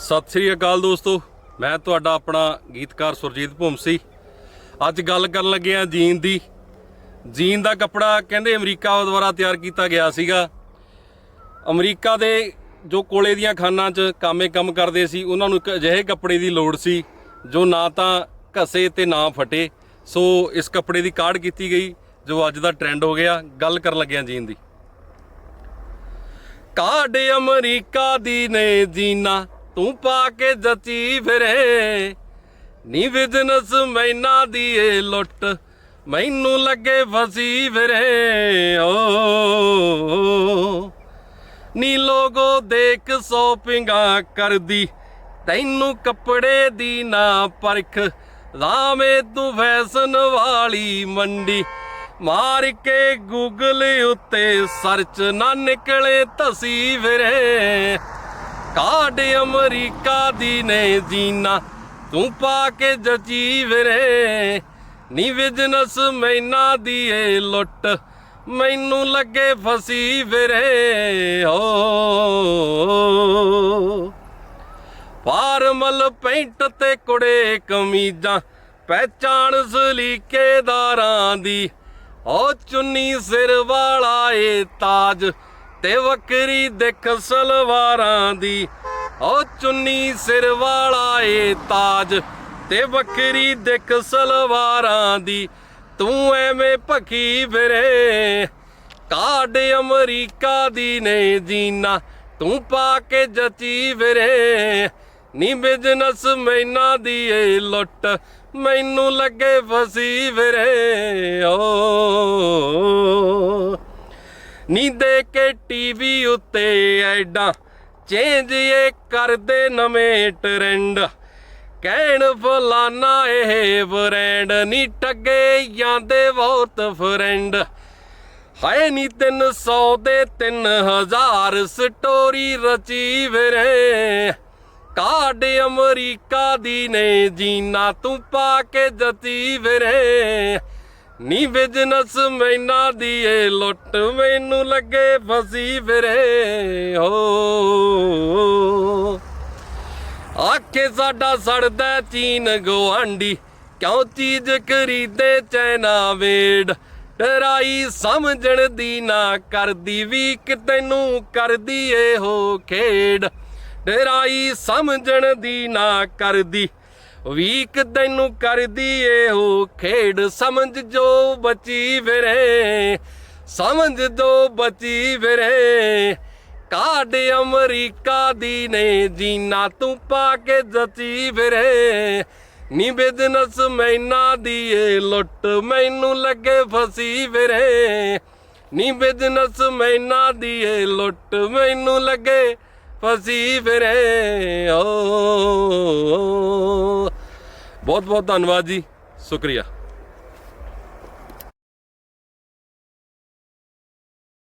ਸਤਿ ਸ੍ਰੀ ਅਕਾਲ ਦੋਸਤੋ, ਮੈਂ ਤੁਹਾਡਾ ਆਪਣਾ ਗੀਤਕਾਰ ਸੁਰਜੀਤ ਭੁੰਮਸੀ। ਅੱਜ ਗੱਲ ਕਰਨ ਲੱਗੇ ਆ ਜੀਨ ਦੀ। ਜੀਨ ਦਾ ਕੱਪੜਾ ਕਹਿੰਦੇ ਅਮਰੀਕਾ ਦੁਆਰਾ ਤਿਆਰ ਕੀਤਾ ਗਿਆ ਸੀਗਾ। ਅਮਰੀਕਾ ਦੇ ਜੋ ਕੋਲੇ ਦੀਆਂ ਖਾਨਾਂ 'ਚ ਕਾਮੇ ਕੰਮ ਕਰਦੇ ਸੀ, ਉਹਨਾਂ ਨੂੰ ਇੱਕ ਅਜਿਹੇ ਕੱਪੜੇ ਦੀ ਲੋੜ ਸੀ, ਜੋ ਨਾ ਤਾਂ ਘਸੇ ਤੇ ਨਾ ਫਟੇ। ਸੋ ਇਸ ਕੱਪੜੇ ਦੀ ਕਾਢ ਕੀਤੀ ਗਈ, ਜੋ ਅੱਜ ਦਾ ਟ੍ਰੈਂਡ ਹੋ ਗਿਆ। ਗੱਲ ਕਰਨ ਲੱਗਿਆ ਜੀਨ ਦੀ। ਕਾਢ ਅਮਰੀਕਾ ਦੀ ਨੇ ਜੀਨਾ ਤੂੰ ਪਾ ਕੇ ਜੱਚੀ ਫਿਰੇ। ਨੀ ਬਿਜ਼ਨਸ ਮੈਨਾ ਦੀ ਲੁੱਟ, ਮੈਨੂੰ ਲੱਗੇ ਫਸੀ ਫਿਰੇ। ਓ, ਨੀ ਲੋਗੋ ਦੇਖ ਸੋਪਿੰਗਾ ਕਰਦੀ, ਤੈਨੂੰ ਕੱਪੜੇ ਦੀ ਨਾ ਪਰਖ। ਰਾਵੇਂ ਤੂੰ ਫੈਸ਼ਨ ਵਾਲੀ ਮੰਡੀ, ਮਾਰ ਕੇ ਗੂਗਲ ਉੱਤੇ ਸਰਚ ਨਾ ਨਿਕਲੇ ਤਸੀ ਫਿਰੇ। ਕਾਢ ਅਮਰੀਕਾ ਦੀ ਨੇ ਜੀਨਾ, ਤੂੰ ਪਾ ਕੇ ਜਚੀ ਫਿਰੇ ਨੀ ਬਿਜ਼ਨਸ ਮੈਨਾ ਦੀ ਏ ਲੁੱਟ, ਮੈਨੂੰ ਲੱਗੇ ਫਸੀ ਫਿਰੇ ਹੋ। ਫਾਰਮਲ ਪੈਂਟ ਤੇ ਕੁੜੇ ਕਮੀਜ਼ਾਂ, ਪਹਿਚਾਣ ਸਲੀਕੇਦਾਰਾਂ ਦੀ। ਓ ਚੁੰਨੀ ਸਿਰ ਵਾਲਾ ਏ ਤਾਜ ਤੇ ਵੱਖਰੀ ਦੇਖ ਸਲਵਾਰਾਂ ਦੀ। ਓ ਚੁੰਨੀ ਸਿਰ ਵਾਲਾ ਏ ਤਾਜ ਤੇ ਵੱਖਰੀ ਦੇਖ ਸਲਵਾਰਾਂ ਦੀ। ਤੂੰ ਐਵੇਂ ਭਖੀ ਫਿਰੇ। ਕਾਢ ਅਮਰੀਕਾ ਦੀ ਨੇ ਜੀਨਾ, ਤੂੰ ਪਾ ਕੇ ਜਚੀ ਫਿਰੇ। ਨੀ ਬਿਜ਼ਨਸ ਮੈਨਾ ਦੀ ਏ ਲੁੱਟ, ਮੈਨੂੰ ਲੱਗੇ ਫਸੀ ਫਿਰੇ। ਓ ਨੀ ਦੇ ਕੇ ਟੀਵੀ ਉੱਤੇ ਐਡਾ, ਚੇਂਜ ਇਹ ਕਰਦੇ ਨਵੇਂ ਟ੍ਰੈਂਡ। ਕਹਿਣ ਫਲਾਨਾ ਇਹ ਬ੍ਰਾਂਡ ਨੀ ਠੱਗੇ ਜਾਂਦੇ ਬਹੁਤ ਫਰੈਂਡ ਹਾਏ ਨੀ 300 ਦੇ 3000 ਸਟੋਰੀ ਰਚੀ ਫਿਰੇ ਕਾਢ ਅਮਰੀਕਾ ਦੀ ਨੇ ਜੀਨਾ ਤੂੰ ਪਾ ਕੇ ਜਤੀ ਫਿਰੇ ਨੀ ਬਿਜ਼ਨਸ ਮੈਨਾ ਦੀ ਏ ਲੁੱਟ ਮੈਨੂੰ ਲੱਗੇ ਫਸੀ ਫਿਰੇ, ਹੋ। ਆਖੇ ਸਾਡਾ ਸੜਦਾ ਚੀਨ ਗਵਾਂਡੀ ਕਿਉਂ ਚੀਜ਼ ਖਰੀਦੇ ਚੈਨਾ ਵੇੜ? ਡਰਾਈ ਸਮਝਣ ਦੀ ਨਾ ਕਰਦੀ ਵੀ ਕਿ ਤੈਨੂੰ ਕਰਦੀ ਹੋ ਖੇਡ। ਡਰਾਈ ਸਮਝਣ ਦੀ ਨਾ ਕਰਦੀ ਵੀਕ ਤੈਨੂੰ ਕਰਦੀ ਏ ਉਹ ਖੇਡ, ਸਮਝ ਜੋ ਬਚੀ ਫਿਰੇ। ਸਮਝ ਜੋ ਬਚੀ ਫਿਰੇ। ਕਾਢ ਅਮਰੀਕਾ ਦੀ ਨੇ, ਜੀਨਾ ਤੂੰ ਪਾ ਕੇ ਜਚੀ ਫਿਰੇ। ਨੀ ਬਿਜ਼ਨਸ ਮੈਨਾ ਦੀ ਏ ਲੁੱਟ ਮੈਨੂੰ ਲੱਗੇ ਫਸੀ ਫਿਰੇ। ਨੀ ਬਿਜ਼ਨਸ ਮੈਨਾ ਦੀ ਏ ਲੁੱਟ ਮੈਨੂੰ ਲੱਗੇ ਫਸੀ ਫਿਰੇ। ਓ। ਬਹੁਤ ਬਹੁਤ ਧੰਨਵਾਦ ਜੀ ਸ਼ੁਕਰੀਆ।